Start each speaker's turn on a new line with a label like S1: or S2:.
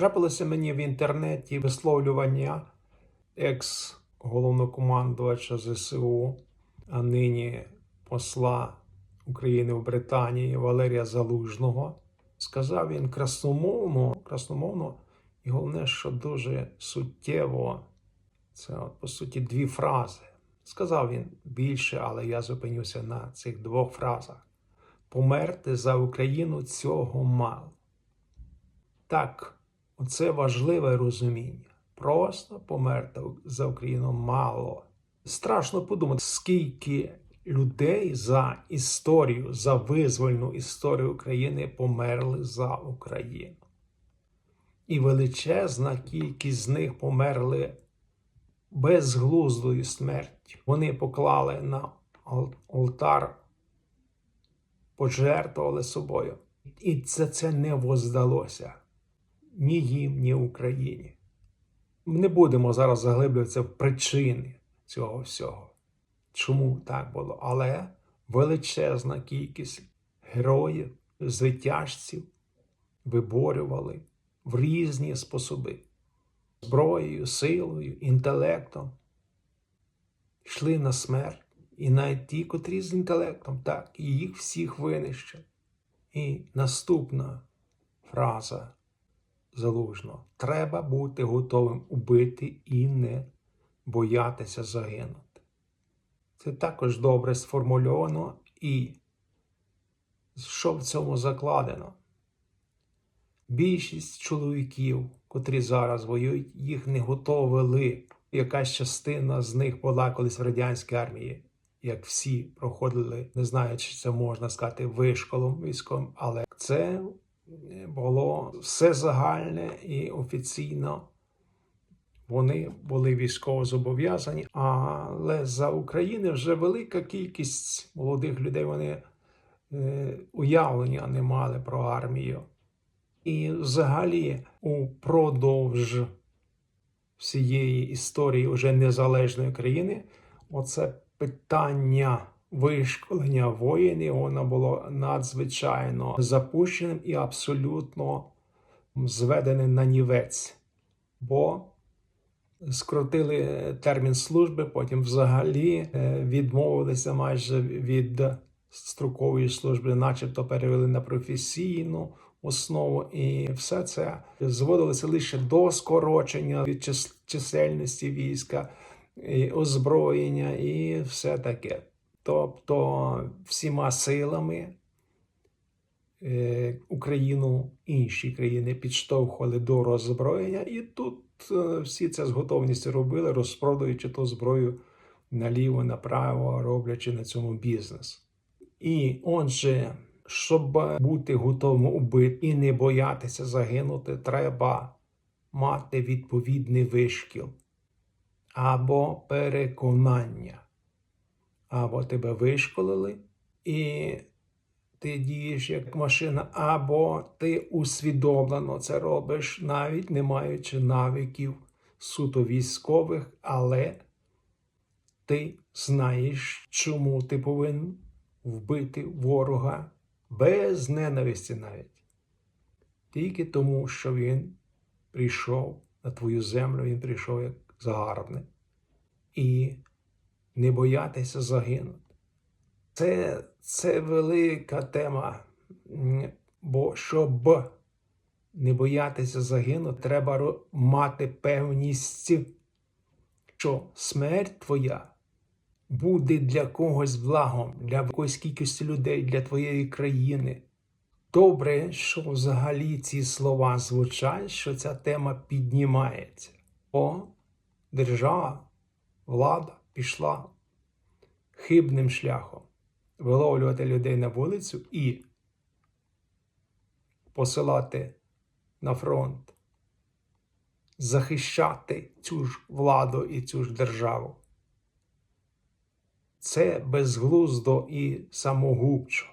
S1: Трапилося мені в інтернеті висловлювання екс-головнокомандувача ЗСУ, а нині посла України в Британії Валерія Залужного. Сказав він красномовно, красномовно, і головне, що дуже суттєво, це от, по суті дві фрази. Сказав він більше, але я зупинюся на цих двох фразах. Померти за Україну цього мало. Так, оце важливе розуміння. Просто померти за Україну мало. Страшно подумати, скільки людей за історію, за визвольну історію України померли за Україну. І величезна кількість з них померли безглуздою смертю. Вони поклали на ал- алтар, пожертвували собою. І це, це не воздалося ні їм, ні Україні. Ми не будемо зараз заглиблюватися в причини цього всього. Чому так було? Але величезна кількість героїв, звитяжців виборювали в різні способи зброєю, силою, інтелектом. Йшли на смерть. І навіть ті, котрі з інтелектом, так, і їх всіх винищили. І наступна фраза залужно: треба бути готовим убити і не боятися загинути. Це також добре сформульовано і що в цьому закладено? Більшість чоловіків, котрі зараз воюють, їх не готовили. Якась частина з них була колись в радянській армії, як всі проходили, не знаю, чи це можна сказати вишколом військовим, але це було все загальне і офіційно. Вони були військово зобов'язані, але за України вже велика кількість молодих людей вони е, уявлення не мали про армію. І взагалі упродовж всієї історії уже незалежної країни, оце питання вишколення воїнів, було надзвичайно запущеним і абсолютно зведене на нівець. Бо скоротили термін служби, потім взагалі е, відмовилися майже від строкової служби, начебто перевели на професійну основу, і все це зводилося лише до скорочення від чис- чисельності війська, і озброєння і все таке. Тобто всіма силами е, Україну інші країни підштовхували до роззброєння, і тут е, всі це з готовністю робили, розпродаючи ту зброю наліво, направо, роблячи на цьому бізнес. І отже, щоб бути готовим убити і не боятися загинути, треба мати відповідний вишкіл або переконання. Або тебе вишколили, і ти дієш як машина, або ти усвідомлено це робиш, навіть не маючи навиків суто військових, але ти знаєш, чому ти повинен вбити ворога без ненависті навіть. Тільки тому, що він прийшов на твою землю, він прийшов як загарбник. І не боятися загинути. Це, це велика тема, бо щоб не боятися загинути, треба мати певність, що смерть твоя буде для когось благом, для якоїсь кількості людей, для твоєї країни. Добре, що взагалі ці слова звучать, що ця тема піднімається. Бо держава, влада пішла хибним шляхом виловлювати людей на вулицю і посилати на фронт, захищати цю ж владу і цю ж державу. Це безглуздо і самогубчо.